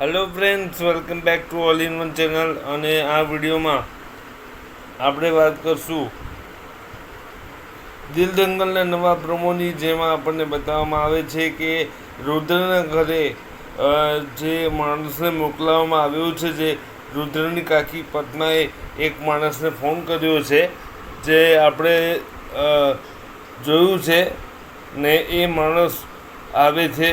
Hello friends welcome back to all in one channel અને આ વિડીયોમાં આપણે વાત કરશું દિલ દંગલના નવા પ્રમોની, જેમાં આપણને બતાવવામાં આવે છે કે રુદ્રના ઘરે જે માણસને મોકલાવવામાં આવ્યો છે, જે રુદ્રની કાકી પદ્માએ એક માણસને ફોન કર્યો છે, જે આપણે જોયું છે ને એ માણસ આવે છે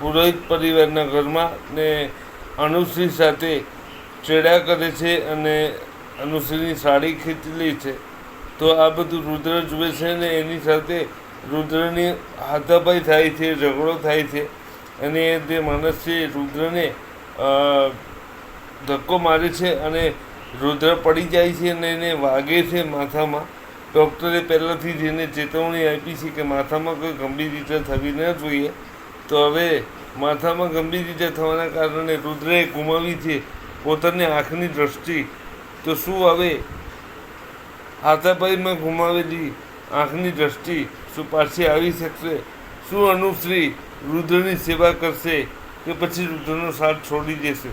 પુરોહિત પરિવારના ઘરમાં ને અનુશ્રી સાથે ચેડા કરે છે અને અનુશ્રીની સાડી ખેંચી લે છે. તો આ બધું રુદ્ર જુએ છે ને એની સાથે રુદ્રની હાથાપાઈ થાય છે, ઝઘડો થાય છે અને તે માણસ છે રુદ્રને ધક્કો મારે છે અને રુદ્ર પડી જાય છે અને એને વાગે છે માથામાં. ડૉક્ટરે પહેલાંથી જ એને ચેતવણી આપી છે કે માથામાં કોઈ ગંભીર રીતે થવી ન જોઈએ. તો હવે માથામાં ગંભીર રીતે થવાના કારણે રુદ્રએ ગુમાવી છે પોતાની આંખની દ્રષ્ટિ. તો શું હવે? હાથાપાઈમાં ગુમાવેલી આંખની દ્રષ્ટિ શું પાછી આવી શકશે? શું અનુશ્રી રુદ્રની સેવા કરશે કે પછી રુદ્રનો સાથ છોડી દેશે?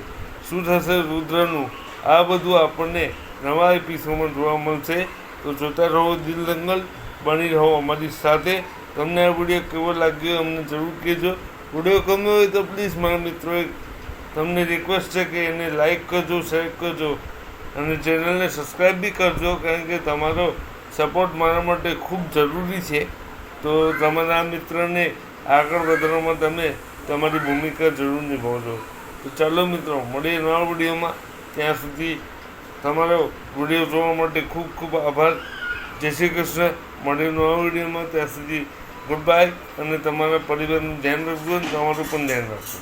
શું થશે રુદ્રનું? આ બધું આપણને નવા એપિસોડમાં જોવા મળશે. તો જોતા રહો દિલ દંગલ, બની રહો અમારી સાથે. તમને આ વીડિયો કેવો લાગ્યો અમને જરૂર કહેજો. વીડિયો ગમ્યો હોય તો પ્લીઝ મારા મિત્રોએ તમને રિક્વેસ્ટ છે કે એને લાઇક કરજો શેર કરજો અને ચેનલને સબસ્ક્રાઈબ બી કરજો કારણ કે તમારો સપોર્ટ મારા માટે ખૂબ જરૂરી છે. તો તમારા મિત્રને આગળ વધારવામાં તમે તમારી ભૂમિકા જરૂર નિભાવજો. તો ચાલો મિત્રો, મળીએ નવા વિડીયોમાં. ત્યાં સુધી તમારો વીડિયો જોવા માટે ખૂબ ખૂબ આભાર. જય શ્રી કૃષ્ણ. મળીએ નવા વિડીયોમાં. ત્યાં સુધી ગુડ બાય અને તમારા પરિવારનું ધ્યાન રાખજો અને તમારું પણ ધ્યાન રાખજો.